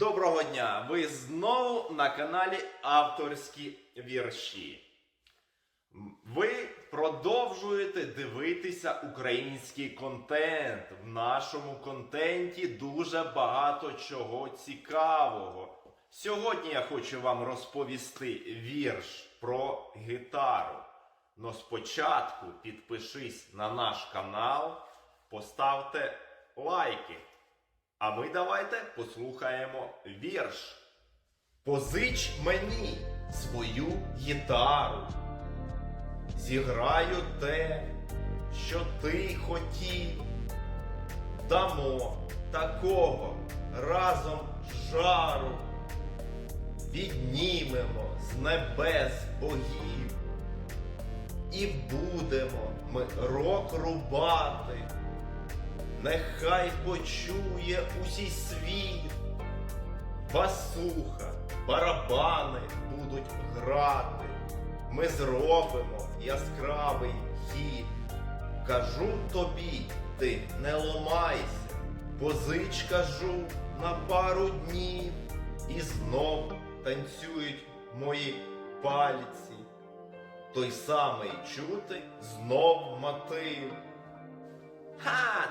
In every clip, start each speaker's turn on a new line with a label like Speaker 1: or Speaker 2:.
Speaker 1: Доброго дня! Ви знову на каналі Авторські вірші. Ви продовжуєте дивитися український контент. В нашому контенті дуже багато чого цікавого. Сьогодні я хочу вам розповісти вірш про гітару. Но спочатку підпишись на наш канал, поставте лайки. А ми давайте послухаємо вірш. Позич мені свою гітару. Зіграю те, що ти хотів. Дамо такого разом жару. Віднімемо з небес богів. І будемо ми рок рубати. Нехай почує усій світ. Басуха, барабани будуть грати. Ми зробимо яскравий хід. Кажу тобі, ти не ломайся, позич кажу на пару днів. І знов танцюють мої пальці. Той самий чути знов мотив.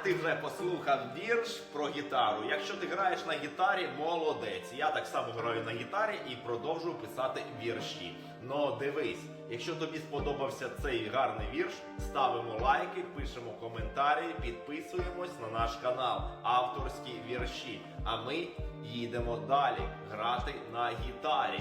Speaker 1: Ти вже послухав вірш про гітару. Якщо ти граєш на гітарі, молодець. Я так само граю на гітарі і продовжую писати вірші. Но дивись, якщо тобі сподобався цей гарний вірш, ставимо лайки, пишемо коментарі, підписуємось на наш канал Авторські вірші. А ми їдемо далі грати на гітарі.